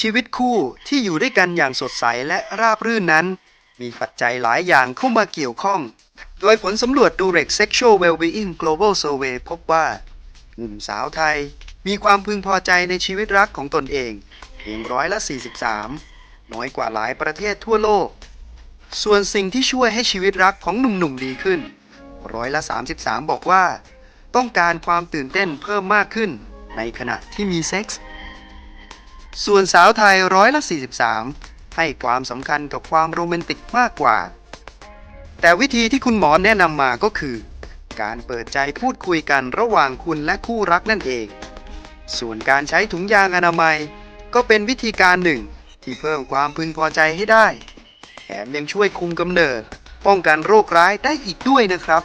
ชีวิตคู่ที่อยู่ด้วยกันอย่างสดใสและราบรื่นนั้น มีปัจจัยหลายอย่างเข้ามาเกี่ยวข้อง โดยผลสำรวจ Durex Sexual Wellbeing Global Survey พบว่าหนุ่มสาวไทยมีความพึงพอใจในชีวิตรักของตนเองเพียงร้อยละ 43 น้อยกว่าหลายประเทศทั่วโลก ส่วนสิ่งที่ช่วยให้ชีวิตรักของหนุ่มๆดีขึ้น ร้อยละ 33 บอกว่า ต้องการความตื่นเต้นเพิ่มมากขึ้นในขณะที่มีเซ็กส์ ส่วนสาวไทยร้อยละ 43 ให้ความสำคัญกับความโรแมนติกมากกว่า แต่วิธีที่คุณหมอแนะนำมาก็คือ การเปิดใจพูดคุยกันระหว่างคุณและคู่รักนั่นเอง ส่วนการใช้ถุงยางอนามัย ก็เป็นวิธีการหนึ่ง ที่เพิ่มความพึงพอใจให้ได้ แถมยังช่วยคุมกำเนิด ป้องกันโรคร้ายได้อีกด้วยนะครับ